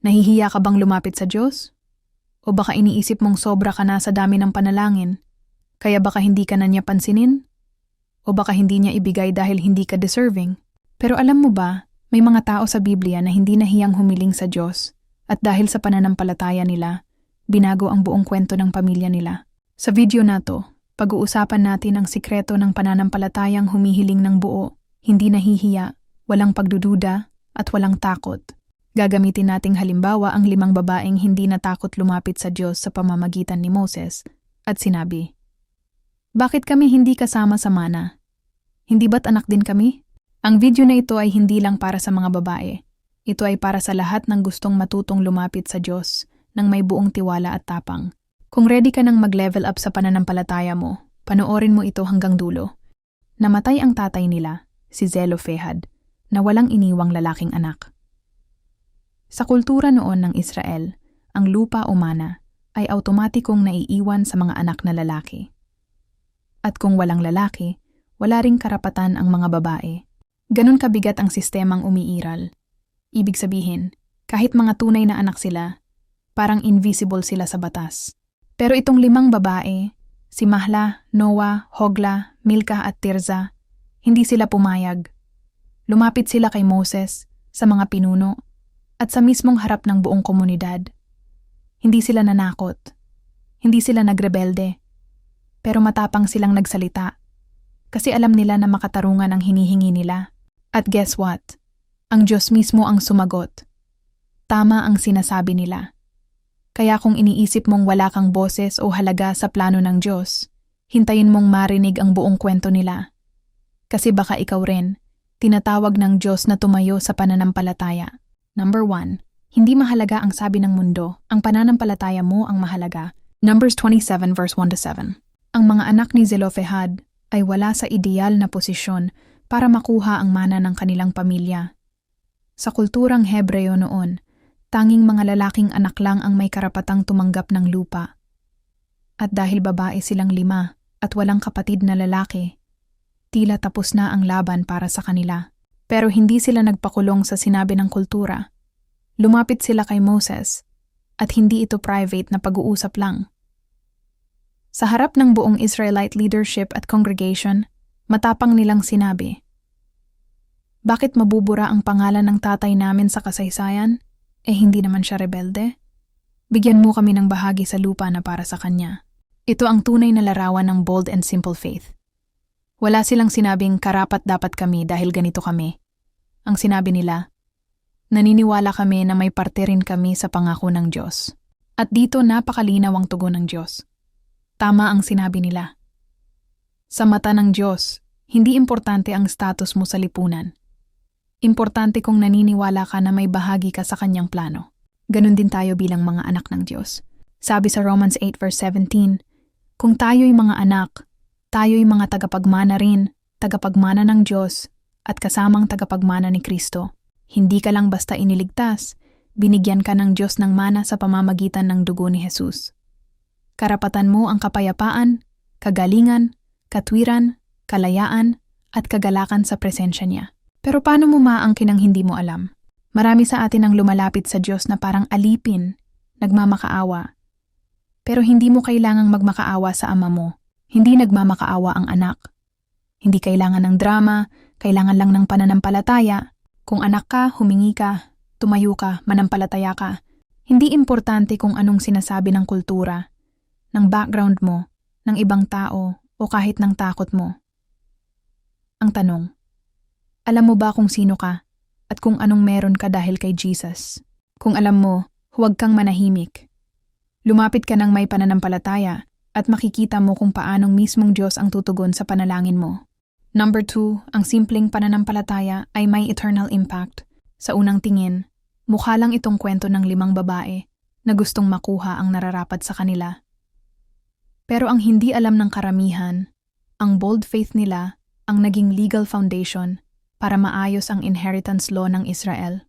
Nahihiya ka bang lumapit sa Diyos? O baka iniisip mong sobra ka na sa dami ng panalangin, kaya baka hindi ka na niya pansinin? O baka hindi niya ibigay dahil hindi ka deserving? Pero alam mo ba, may mga tao sa Biblia na hindi nahiyang humiling sa Diyos at dahil sa pananampalataya nila, binago ang buong kwento ng pamilya nila. Sa video na to, pag-uusapan natin ang sikreto ng pananampalatayang humihiling ng buo, hindi nahihiya, walang pagdududa, at walang takot. Gagamitin nating halimbawa ang limang babaeng hindi natakot lumapit sa Diyos sa pamamagitan ni Moses at sinabi, Bakit kami hindi kasama sa mana? Hindi ba't anak din kami? Ang video na ito ay hindi lang para sa mga babae. Ito ay para sa lahat ng gustong matutong lumapit sa Diyos ng may buong tiwala at tapang. Kung ready ka nang mag-level up sa pananampalataya mo, panoorin mo ito hanggang dulo. Namatay ang tatay nila, si Zelofehad, na walang iniwang lalaking anak. Sa kultura noon ng Israel, ang lupa o mana ay automatikong naiiwan sa mga anak na lalaki. At kung walang lalaki, wala ring karapatan ang mga babae. Ganon kabigat ang sistemang umiiral. Ibig sabihin, kahit mga tunay na anak sila, parang invisible sila sa batas. Pero itong limang babae, si Mahla, Noah, Hogla, Milka at Tirza, hindi sila pumayag. Lumapit sila kay Moses, sa mga pinuno, at sa mismong harap ng buong komunidad. Hindi sila nanakot. Hindi sila nagrebelde. Pero matapang silang nagsalita. Kasi alam nila na makatarungan ang hinihingi nila. At guess what? Ang Diyos mismo ang sumagot. Tama ang sinasabi nila. Kaya kung iniisip mong wala kang boses o halaga sa plano ng Diyos, hintayin mong marinig ang buong kwento nila. Kasi baka ikaw rin, tinatawag ng Diyos na tumayo sa pananampalataya. Number 1. Hindi mahalaga ang sabi ng mundo, ang pananampalataya mo ang mahalaga. Numbers 27 verse 1 to 7. Ang mga anak ni Zelofehad ay wala sa ideal na posisyon para makuha ang mana ng kanilang pamilya. Sa kulturang Hebreo noon, tanging mga lalaking anak lang ang may karapatang tumanggap ng lupa. At dahil babae silang lima at walang kapatid na lalaki, tila tapos na ang laban para sa kanila. Pero hindi sila nagpakulong sa sinabi ng kultura. Lumapit sila kay Moses at hindi ito private na pag-uusap lang. Sa harap ng buong Israelite leadership at congregation, matapang nilang sinabi, Bakit mabubura ang pangalan ng tatay namin sa kasaysayan? Eh hindi naman siya rebelde? Bigyan mo kami ng bahagi sa lupa na para sa kanya. Ito ang tunay na larawan ng bold and simple faith. Wala silang sinabing karapat dapat kami dahil ganito kami. Ang sinabi nila, naniniwala kami na may parte rin kami sa pangako ng Diyos. At dito napakalinaw ang tugon ng Diyos. Tama ang sinabi nila. Sa mata ng Diyos, hindi importante ang status mo sa lipunan. Importante kung naniniwala ka na may bahagi ka sa kanyang plano. Ganon din tayo bilang mga anak ng Diyos. Sabi sa Romans 8 verse 17, Kung tayo'y mga anak, tayo'y mga tagapagmana rin, tagapagmana ng Diyos, at kasamang tagapagmana ni Kristo. Hindi ka lang basta iniligtas, binigyan ka ng Diyos ng mana sa pamamagitan ng dugo ni Jesus. Karapatan mo ang kapayapaan, kagalingan, katwiran, kalayaan, at kagalakan sa presensya niya. Pero paano mo maangkin ang hindi mo alam? Marami sa atin ang lumalapit sa Diyos na parang alipin, nagmamakaawa. Pero hindi mo kailangang magmakaawa sa ama mo hindi nagmamakaawa ang anak. Hindi kailangan ng drama, kailangan lang ng pananampalataya. Kung anak ka, humingi ka, tumayo ka, manampalataya ka. Hindi importante kung anong sinasabi ng kultura, ng background mo, ng ibang tao, o kahit ng takot mo. Ang tanong, alam mo ba kung sino ka at kung anong meron ka dahil kay Jesus? Kung alam mo, huwag kang manahimik. Lumapit ka ng may pananampalataya at makikita mo kung paanong mismong Diyos ang tutugon sa panalangin mo. Number two, ang simpleng pananampalataya ay may eternal impact. Sa unang tingin, mukha lang itong kwento ng limang babae na gustong makuha ang nararapat sa kanila. Pero ang hindi alam ng karamihan, ang bold faith nila ang naging legal foundation para maayos ang inheritance law ng Israel.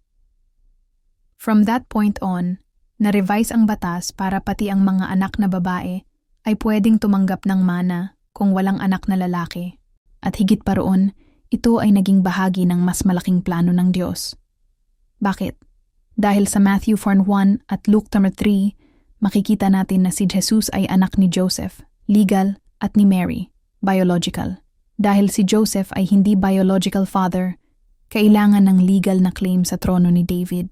From that point on, na-revise ang batas para pati ang mga anak na babae ay pwedeng tumanggap ng mana kung walang anak na lalaki. At higit pa roon, ito ay naging bahagi ng mas malaking plano ng Diyos. Bakit? Dahil sa Matthew 4.1 at Luke 3, makikita natin na si Jesus ay anak ni Joseph, legal, at ni Mary, biological. Dahil si Joseph ay hindi biological father, kailangan ng legal na claim sa trono ni David.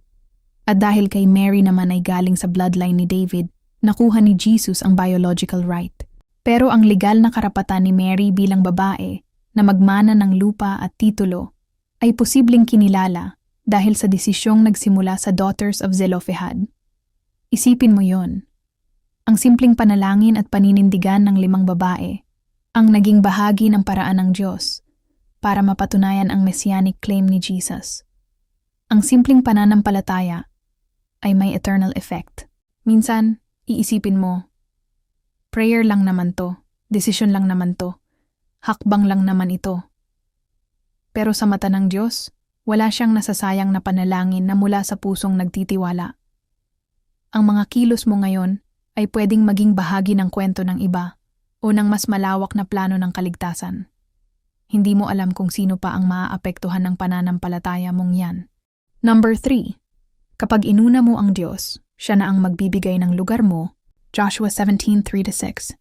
At dahil kay Mary naman ay galing sa bloodline ni David, nakuha ni Jesus ang biological right. Pero ang legal na karapatan ni Mary bilang babae na magmana ng lupa at titulo ay posibleng kinilala dahil sa desisyong nagsimula sa Daughters of Zelophehad. Isipin mo yon. Ang simpleng panalangin at paninindigan ng limang babae ang naging bahagi ng paraan ng Diyos para mapatunayan ang messianic claim ni Jesus. Ang simpleng pananampalataya ay may eternal effect. Minsan, iisipin mo, prayer lang naman to, desisyon lang naman to, hakbang lang naman ito. Pero sa mata ng Diyos, wala siyang nasasayang na panalangin na mula sa pusong nagtitiwala. Ang mga kilos mo ngayon ay pwedeng maging bahagi ng kwento ng iba o ng mas malawak na plano ng kaligtasan. Hindi mo alam kung sino pa ang maaapektuhan ng pananampalataya mong yan. Number 3. Kapag inuna mo ang Diyos, siya na ang magbibigay ng lugar mo. Joshua 17:3-6.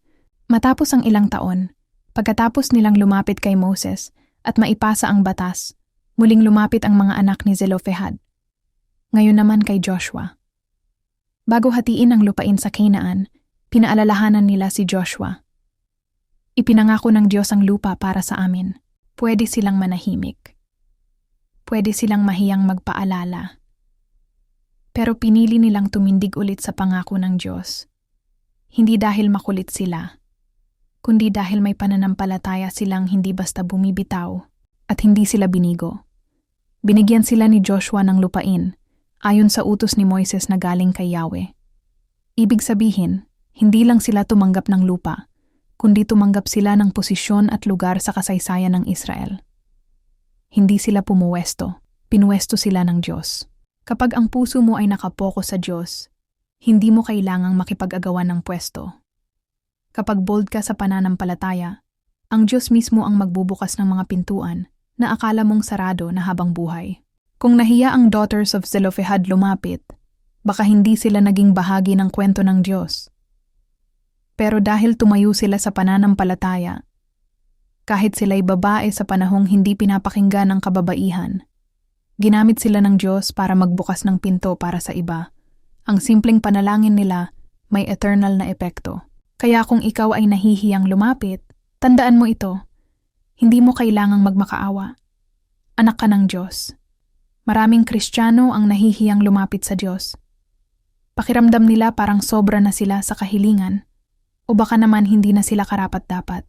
Matapos ang ilang taon, pagkatapos nilang lumapit kay Moses at maipasa ang batas, muling lumapit ang mga anak ni Zelophehad. Ngayon naman kay Joshua. Bago hatiin ang lupain sa Canaan, pinaalalahanan nila si Joshua. Ipinangako ng Diyos ang lupa para sa amin. Pwede silang manahimik. Pwede silang mahiyang magpaalala. Pero pinili nilang tumindig ulit sa pangako ng Diyos. Hindi dahil makulit sila, kundi dahil may pananampalataya silang hindi basta bumibitaw at hindi sila binigo. Binigyan sila ni Joshua ng lupain, ayon sa utos ni Moises na galing kay Yahweh. Ibig sabihin, hindi lang sila tumanggap ng lupa, kundi tumanggap sila ng posisyon at lugar sa kasaysayan ng Israel. Hindi sila pumuwesto, pinuwesto sila ng Diyos. Kapag ang puso mo ay nakapoko sa Diyos, hindi mo kailangang makipag-agawan ng pwesto. Kapag bold ka sa pananampalataya, ang Diyos mismo ang magbubukas ng mga pintuan na akala mong sarado na habang buhay. Kung nahiya ang daughters of Zelophehad lumapit, baka hindi sila naging bahagi ng kwento ng Diyos. Pero dahil tumayo sila sa pananampalataya, kahit sila'y babae sa panahong hindi pinapakinggan ng kababaihan, ginamit sila ng Diyos para magbukas ng pinto para sa iba ang simpleng panalangin nila may eternal na epekto. Kaya kung ikaw ay nahihiyang lumapit, tandaan mo ito. Hindi mo kailangang magmakaawa. Anak ka ng Diyos. Maraming Kristiyano ang nahihiyang lumapit sa Diyos. Pakiramdam nila parang sobra na sila sa kahilingan o baka naman hindi na sila karapat-dapat.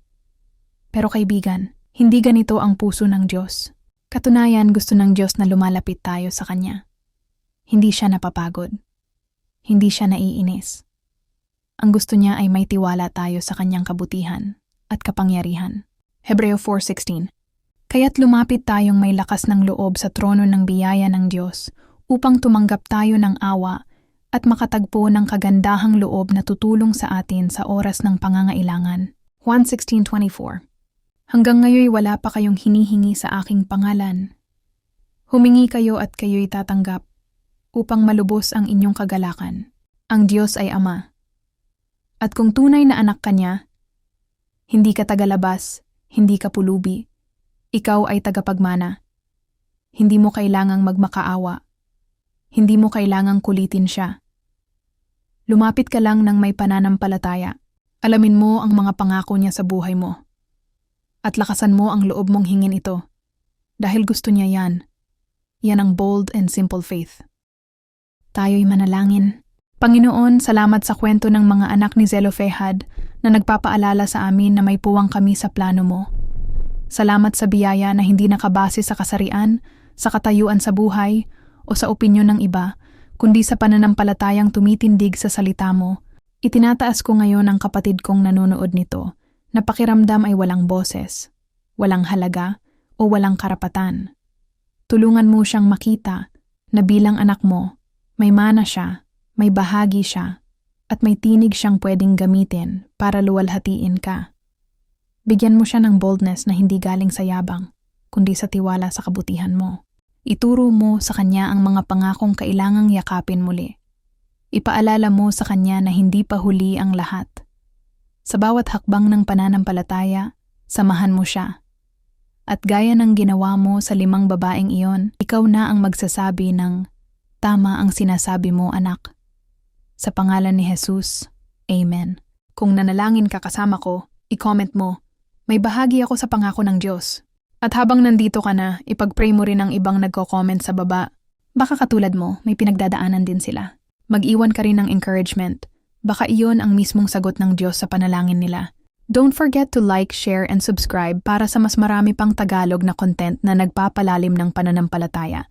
Pero kaibigan, hindi ganito ang puso ng Diyos. Katunayan gusto ng Diyos na lumalapit tayo sa Kanya. Hindi siya napapagod. Hindi siya naiinis. Ang gusto niya ay may tiwala tayo sa kanyang kabutihan at kapangyarihan. Hebreo 4.16 Kaya't lumapit tayong may lakas ng loob sa trono ng biyaya ng Diyos upang tumanggap tayo ng awa at makatagpo ng kagandahang loob na tutulong sa atin sa oras ng pangangailangan. 1.16.24 Hanggang ngayoy wala pa kayong hinihingi sa aking pangalan. Humingi kayo at kayo'y tatanggap upang malubos ang inyong kagalakan. Ang Diyos ay Ama. At kung tunay na anak ka niya, hindi ka tagalabas, hindi ka pulubi, ikaw ay tagapagmana. Hindi mo kailangang magmakaawa. Hindi mo kailangang kulitin siya. Lumapit ka lang ng may pananampalataya. Alamin mo ang mga pangako niya sa buhay mo. At lakasan mo ang loob mong hingin ito. Dahil gusto niya yan. Yan ang bold and simple faith. Tayo'y manalangin. Panginoon, salamat sa kwento ng mga anak ni Zelophehad na nagpapaalala sa amin na may puwang kami sa plano mo. Salamat sa biyaya na hindi nakabase sa kasarian, sa katayuan sa buhay, o sa opinyon ng iba, kundi sa pananampalatayang tumitindig sa salita mo. Itinataas ko ngayon ang kapatid kong nanonood nito, na pakiramdam ay walang boses, walang halaga, o walang karapatan. Tulungan mo siyang makita na bilang anak mo, may mana siya, may bahagi siya, at may tinig siyang pwedeng gamitin para luwalhatiin ka. Bigyan mo siya ng boldness na hindi galing sa yabang, kundi sa tiwala sa kabutihan mo. Ituro mo sa kanya ang mga pangakong kailangang yakapin muli. Ipaalala mo sa kanya na hindi pa huli ang lahat. Sa bawat hakbang ng pananampalataya, samahan mo siya. At gaya ng ginawa mo sa limang babaeng iyon, ikaw na ang magsasabi ng, Tama ang sinasabi mo, anak. Sa pangalan ni Jesus, Amen. Kung nanalangin ka kasama ko, i-comment mo, may bahagi ako sa pangako ng Diyos. At habang nandito ka na, ipag-pray mo rin ang ibang nagko-comment sa baba. Baka katulad mo, may pinagdadaanan din sila. Mag-iwan ka rin ng encouragement. Baka iyon ang mismong sagot ng Diyos sa panalangin nila. Don't forget to like, share, and subscribe para sa mas marami pang Tagalog na content na nagpapalalim ng pananampalataya.